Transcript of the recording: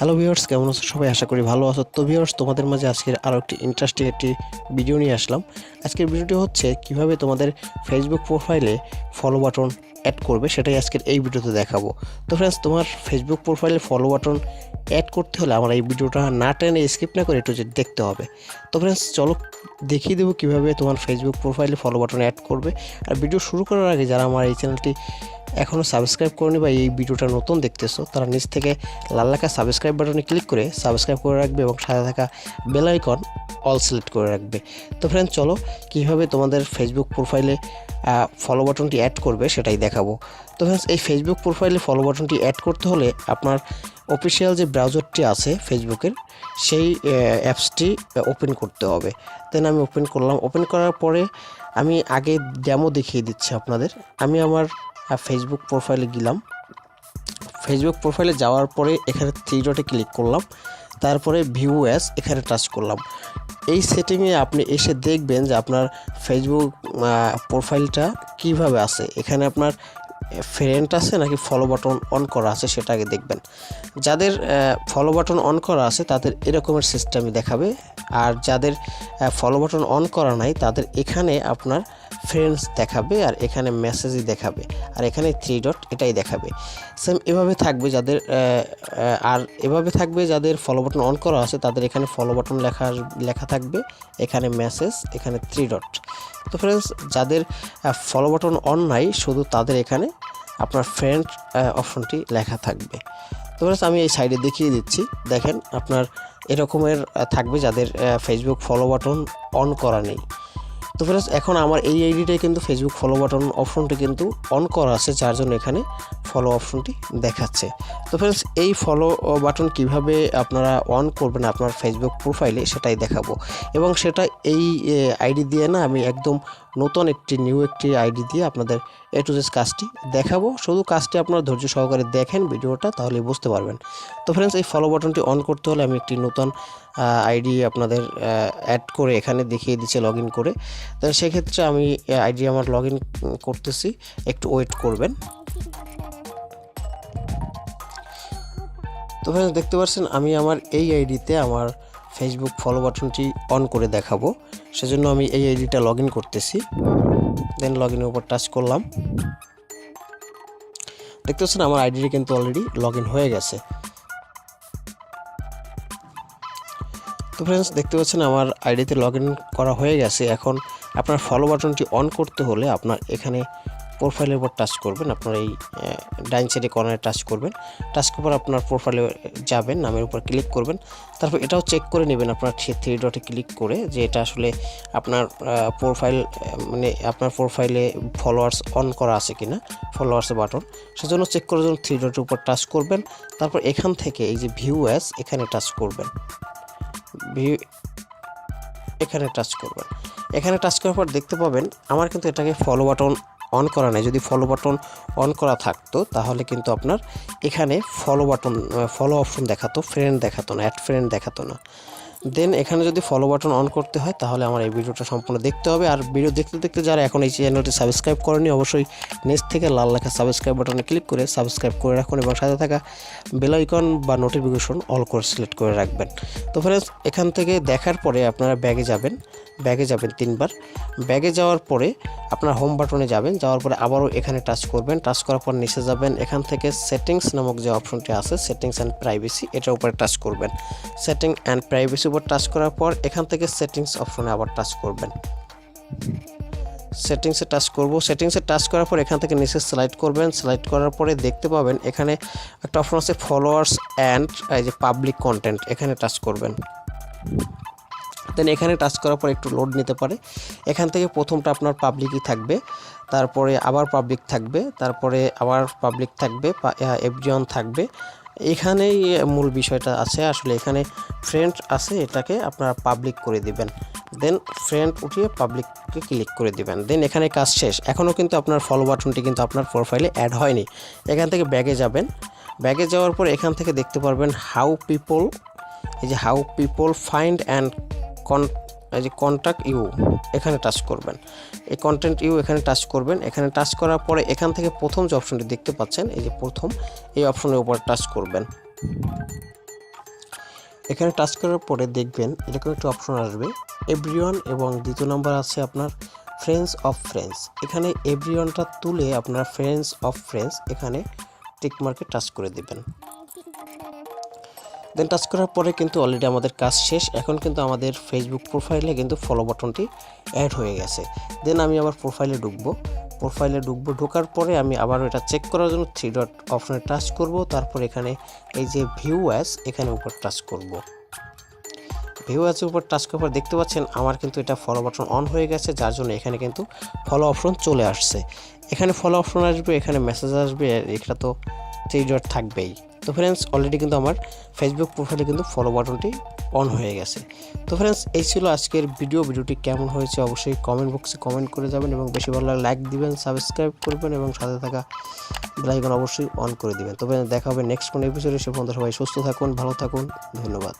Hello viewers কেমন আছো? সবাই আশা করি ভালো আছো। তো ভিউয়ার্স তোমাদের মাঝে আজকের আরও একটি ইন্টারেস্টিং একটি ভিডিও নিয়ে আসলাম। আজকের ভিডিওটি হচ্ছে, কীভাবে তোমাদের ফেসবুক প্রোফাইলে ফলো বাটন অ্যাড করবে, সেটাই আজকের এই ভিডিওতে দেখাবো। তো ফ্রেন্ডস তোমার ফেসবুক প্রোফাইলে ফলো বাটন অ্যাড করতে হলে আমার এই ভিডিওটা না টেনে স্কিপ না করে একটু দেখতে হবে। তো ফ্রেন্ডস চলো দেখিয়ে দেবো কীভাবে তোমার ফেসবুক প্রোফাইলে ফলো বাটন অ্যাড করবে। আর ভিডিও শুরু করার আগে যারা আমার এই চ্যানেলটি এখনও সাবস্ক্রাইব করেনি বা এই ভিডিওটা নতুন দেখতেছো, তারা নিচ থেকে লাল লেখা সাবস্ক্রাইব বাটনে ক্লিক করে সাবস্ক্রাইব করে রাখবে এবং সাথে থাকা বেল আইকন অল সিলেক্ট করে রাখবে। তো ফ্রেন্ড চলো কীভাবে তোমাদের ফেসবুক প্রোফাইলে ফলো বাটনটি অ্যাড করবে সেটাই দেখাবো। তো ফ্রেন্ডস এই ফেসবুক প্রোফাইলে ফলো বাটনটি অ্যাড করতে হলে আপনার অফিসিয়াল যে ব্রাউজারটি আছে ফেসবুকের সেই অ্যাপসটি ওপেন করতে হবে। দেন আমি ওপেন করলাম। ওপেন করার পরে আমি আগে ডেমো দেখিয়ে দিচ্ছি আপনাদের। আমি আমার ফেসবুক প্রোফাইলে গেলাম। ফেসবুক প্রোফাইলে যাওয়ার পরে এখানে থ্রি ডটে ক্লিক করলাম। তারপরে ভিউ অ্যাস এখানে টাচ করলাম। এই সেটিংয়ে আপনি এসে দেখবেন যে আপনার ফেসবুক প্রোফাইলটা কীভাবে আছে। এখানে আপনার ফ্রেন্ড আছে নাকি ফলো বাটন অন করা আছে সেটা আগে দেখবেন। যাদের ফলো বাটন অন করা আছে তাদের এরকমের সিস্টেমই দেখাবে। আর যাদের ফলো বাটন অন করা নাই তাদের এখানে আপনার ফ্রেন্ডস দেখাবে আর এখানে মেসেজই দেখাবে। আর এখানে থ্রি ডট এটাই দেখাবে। সেম এভাবে থাকবে যাদের আর এভাবে থাকবে যাদের ফলো বাটন অন করা আছে, তাদের এখানে ফলো বাটন লেখা লেখা থাকবে। এখানে মেসেজ এখানে থ্রি ডট তো ফ্রেন্ডস যাদের ফলো বাটন অন নাই, শুধু তাদের এখানে আপনার ফ্রেন্ড অপশনটি লেখা থাকবে। তো ফ্রেন্ডস আমি এই সাইডে দেখিয়ে দিচ্ছি। দেখেন আপনার এরকমের থাকবে যাদের ফেসবুক ফলো বাটন অন করা নেই। তো ফ্রেন্ডস এখন আমার এই আইডিটাই কিন্তু ফেসবুক ফলো বাটন অপশনটি কিন্তু অন করা আছে, যার জন্য এখানে ফলো অপশনটি দেখাচ্ছে। তো ফ্রেন্ডস এই ফলো বাটন কীভাবে আপনারা অন করবেন আপনার ফেসবুক প্রোফাইলে সেটাই দেখাবো। এবং সেটা এই আইডি দিয়ে না আমি একদম নতুন একটি নিউ একটি আইডি দিয়ে আপনাদের এ টু জেস কাজটি দেখাবো। শুধু কাজটি আপনারা ধৈর্য সহকারে দেখেন ভিডিওটা তাহলে বুঝতে পারবেন। তো ফ্রেন্ডস এই ফলো বাটনটি অন করতে হলে আমি একটি নতুন আইডি আপনাদের অ্যাড করে এখানে দেখিয়ে দিচ্ছে লগ ইন করে। তো সেক্ষেত্রে আমি আইডি আমার লগ ইন করতেছি। একটু ওয়েট করবেন। তো ফ্রেন্ডস দেখতে পাচ্ছেন, আমি আমার এই আইডিতে আমার ফেসবুক ফলো বাটনটি অন করে দেখাবো। সেজন্য আমি এই আইডিটা লগ ইন করতেছি। দেন লগ ইনের উপর টাচ করলাম। দেখতে পাচ্ছেন আমার আইডিটি কিন্তু অলরেডি লগ হয়ে গেছে। তো ফ্রেন্ডস দেখতে পাচ্ছেন আমার আইডিতে লগ করা হয়ে গেছে। এখন আপনার ফলো বাটনটি অন করতে হলে আপনার এখানে প্রোফাইলের উপর টাচ করবেন। আপনার এই ডাইন সাইডে কর্নারে টাচ করবেন। টাচ করার আপনার প্রোফাইলে যাবেন, নামের উপর ক্লিক করবেন। তারপর এটাও চেক করে নেবেন আপনার থ্রি ডটে ক্লিক করে যে এটা আসলে আপনার প্রোফাইল মানে আপনার প্রোফাইলে ফলোয়ার্স অন করা আছে কি না ফলোয়ার্সের বাটন সেজন্য চেক করার জন্য থ্রি ডটের উপর টাচ করবেন। তারপর এখান থেকে এই যে ভিউ অ্যাস এখানে টাচ করবেন। ভিউ এখানে টাচ করবেন। এখানে টাচ করার পর দেখতে পাবেন, আমার কিন্তু এটাকে ফলো বাটন অন করা নেই। যদি ফলো বাটন অন করা থাকতো, তাহলে কিন্তু আপনার এখানে ফলো বাটন ফলো অপশন দেখাতো ফ্রেন্ড দেখাতো না অ্যাড ফ্রেন্ড দেখাতো না। দেন এখানে যদি ফলো বাটন অন করতে হয়, তাহলে আমার এই ভিডিওটা সম্পূর্ণ দেখতে হবে। আর ভিডিও দেখতে দেখতে যারা এখন এই চ্যানেলটি সাবস্ক্রাইব করেনি, অবশ্যই নেক্সট থেকে লাল লেখা সাবস্ক্রাইব বাটনে ক্লিক করে সাবস্ক্রাইব করে রাখুন এবং সাথে থাকা বেল আইকন বা নোটিফিকেশন অল করে সিলেক্ট করে রাখবেন। তো ফ্রেন্ডস এখান থেকে দেখার পরে আপনারা ব্যাগে যাবেন। ব্যাগে যাবেন তিনবার। ব্যাগে যাওয়ার পরে আপনার হোম বাটনে যাবেন। যাওয়ার পরে আবারও এখানে টাচ করবেন। টাচ করার পর নিচে যাবেন। এখান থেকে সেটিংস নামক যে অপশনটি আছে সেটিংস অ্যান্ড প্রাইভেসি এটার উপরে টাচ করবেন। সেটিং অ্যান্ড প্রাইভেসি উপর টাচ করার পর এখান থেকে সেটিংস অপশনে আবার টাচ করবেন। সেটিংসে টাচ করব। সেটিংসে টাচ করার পর এখান থেকে নিচে স্লাইড করবেন। স্লাইড করার পরে দেখতে পাবেন এখানে একটা অপশন আছে ফলোয়ার্স অ্যান্ড এই যে পাবলিক কন্টেন্ট এখানে টাচ করবেন। দেন এখানে টাচ করার পর একটু লোড নিতে পারে। এখান থেকে প্রথমটা আপনার পাবলিকই থাকবে। তারপরে আবার পাবলিক থাকবে। তারপরে আবার পাবলিক থাকবে এফজন থাকবে। এখানেই মূল বিষয়টা আছে। আসলে এখানে ফ্রেন্ড আছে, এটাকে আপনারা পাবলিক করে দিবেন। দেন ফ্রেন্ড উঠিয়ে পাবলিককে ক্লিক করে দিবেন। দেন এখানে কাজ শেষ। এখনও কিন্তু আপনার ফলো বাটনটি কিন্তু আপনার প্রোফাইলে অ্যাড হয়নি। এখান থেকে ব্যাগে যাবেন। ব্যাগে যাওয়ার পর এখান থেকে দেখতে পারবেন হাউ পিপল এই যে হাউ পিপল ফাইন্ড অ্যান্ড কন এই যে কন্ট্যাক্ট ইউ এখানে টাচ করবেন। এই কন্টেন্ট ইউ এখানে টাচ করবেন। এখানে টাচ করার পরে এখান থেকে প্রথম যে অপশনটি দেখতে পাচ্ছেন, এই যে প্রথম, এই অপশনের উপর টাচ করবেন। এখানে টাচ করার পরে দেখবেন এরকম একটা অপশন আসবে এভরিওয়ান এবং দ্বিতীয় নাম্বার আছে আপনার ফ্রেন্ডস অফ ফ্রেন্ডস এখানে এভরিওয়ানটা তুলে আপনার ফ্রেন্ডস অফ ফ্রেন্ডস এখানে টিক মার্কে টাচ করে দেবেন। দেন টাচ করার পরে কিন্তু অলরেডি আমাদের কাজ শেষ। এখন কিন্তু আমাদের ফেসবুক প্রোফাইলে কিন্তু ফলো বাটনটি অ্যাড হয়ে গেছে। দেন আমি আবার প্রোফাইলে ঢুকবো। প্রোফাইলে ঢুকবো, ঢোকার পরে আমি আবার এটা চেক করার জন্য থ্রি ডট অপশনে টাচ করব। তারপর এখানে এই যে ভিউ অ্যাস এখানে উপর টাচ করব। ভিউ অ্যাসের উপর টাচ করার পর দেখতে পাচ্ছেন আমার কিন্তু এটা ফলো বাটন অন হয়ে গেছে, যার জন্য এখানে কিন্তু ফলো অপশন চলে আসছে। এখানে ফলো অপশন আসবে, এখানে মেসেজ আসবে এটা তো থ্রি ডট থাকবেই। তো ফ্রেন্ডস অলরেডি কিন্তু আমার ফেসবুক প্রোফাইলে কিন্তু ফলো বাটনটি অন হয়ে গেছে। তো ফ্রেন্ডস এই ছিল আজকের ভিডিও ভিডিওটি কেমন হয়েছে অবশ্যই কমেন্ট বক্সে কমেন্ট করে যাবেন এবং বেশি ভালো লাগে লাইক দিবেন সাবস্ক্রাইব করবেন এবং সাথে থাকা বেলাইকন অবশ্যই অন করে দিবেন। তবে দেখা হবে নেক্সট কোনো এপিসোডে সে পর্যন্ত সবাই সুস্থ থাকুন, ভালো থাকুন, ধন্যবাদ।